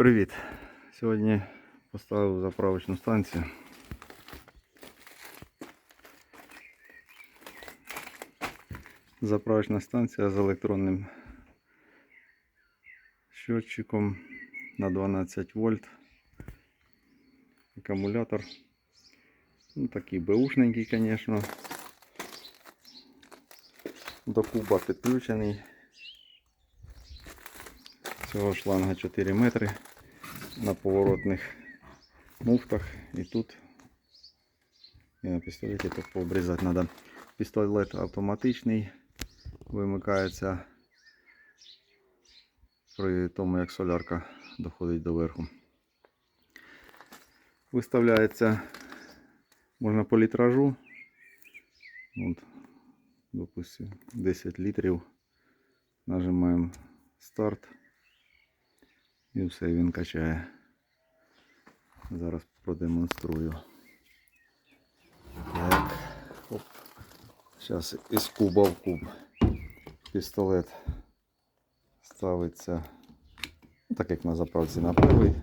Привіт! Сьогодні поставив заправочну станцію. Заправочна станція з електронним щотчиком на 12 вольт. Акумулятор. Ну, такий беушненький, звісно. До куба підключений. Цього шланга 4 метри на поворотних муфтах. І тут і на пістолеті тут пообрізати треба. Пістолет автоматичний, вимикається при тому, як солярка доходить до верху. Виставляється можна по літражу. От, допустим, 10 літрів. Нажимаємо старт. І все, він качає. Зараз продемонструю. Так. Оп. Зараз із куба в куб пістолет ставиться, ну, так як на заправці на перший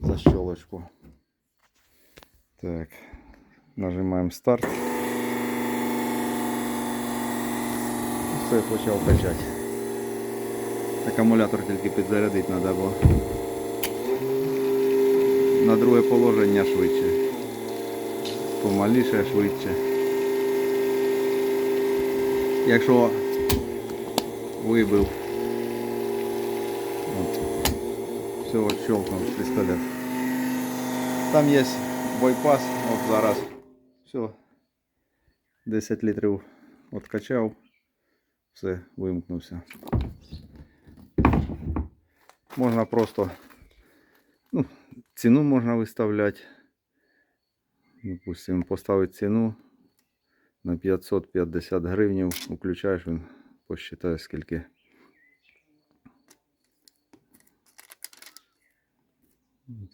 защолочку. Так. Нажимаємо старт. Все, почав качати. Акумулятор тільки підзарядити треба, бо на друге положення швидше. Помаліше, швидше. Якщо вибив, от, все, щелкнув пістолет. Там є бойпас, от зараз. Все. 10 літрів откачав, все, вимкнувся. Можна просто ну, ціну можна виставляти. Допустимо, поставити ціну на 550 гривень, включаєш він, посчитає скільки.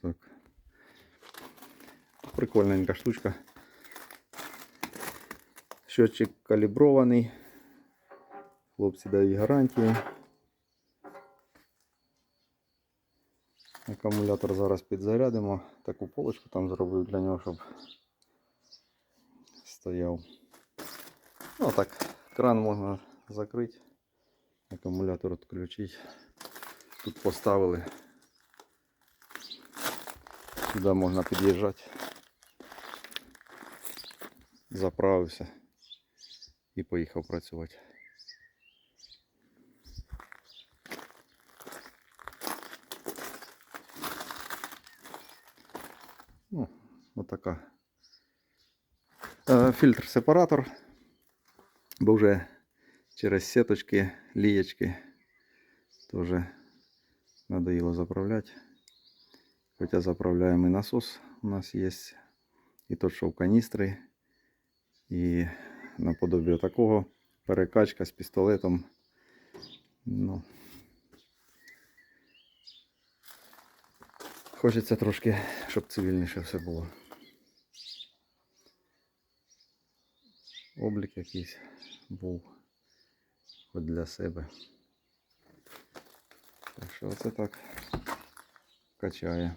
Так. Прикольненька штучка. Счетчик калібрований. Хлопці дають гарантію. Акумулятор зараз підзарядимо. Таку полочку там зробив для нього, щоб стояв. Ну так, кран можна закрити, акумулятор відключити. Тут поставили. Сюди можна під'їжджати. Заправився і поїхав працювати. Ну, отака. Е, Фільтр сепаратор. Бо вже через сеточки, лієчки теж надоїло заправляти. Хоча заправляємо і насос у нас є. І тот, що в каністри. І наподобі такого перекачка з пістолетом. Ну, Хочеться трошки, щоб цивільніше все було. Облік якийсь був хоч для себе. Так що оце так качає.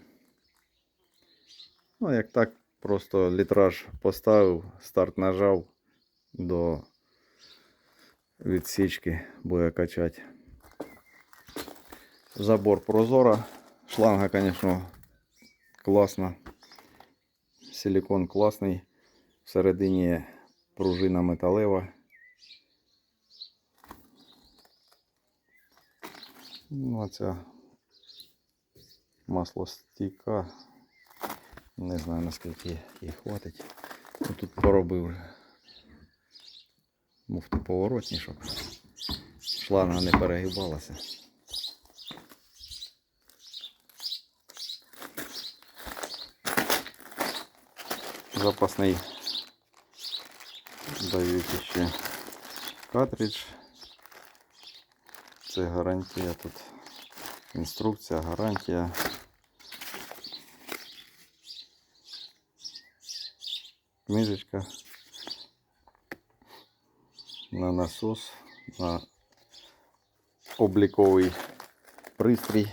Ну, як так, просто літраж поставив, старт нажав до відсічки буде качати. Забор прозора. Шланга, звісно, класна. Силикон класний. Всередині пружина металева. Ну, а ця масло стійка. Не знаю наскільки їй хватить. Ну, Тут поробив муфту поворотні, щоб шланга не перегибалася. Запасний дають ще картридж. Це гарантія тут. Інструкція, гарантія. Книжечка на насос, на обліковий пристрій.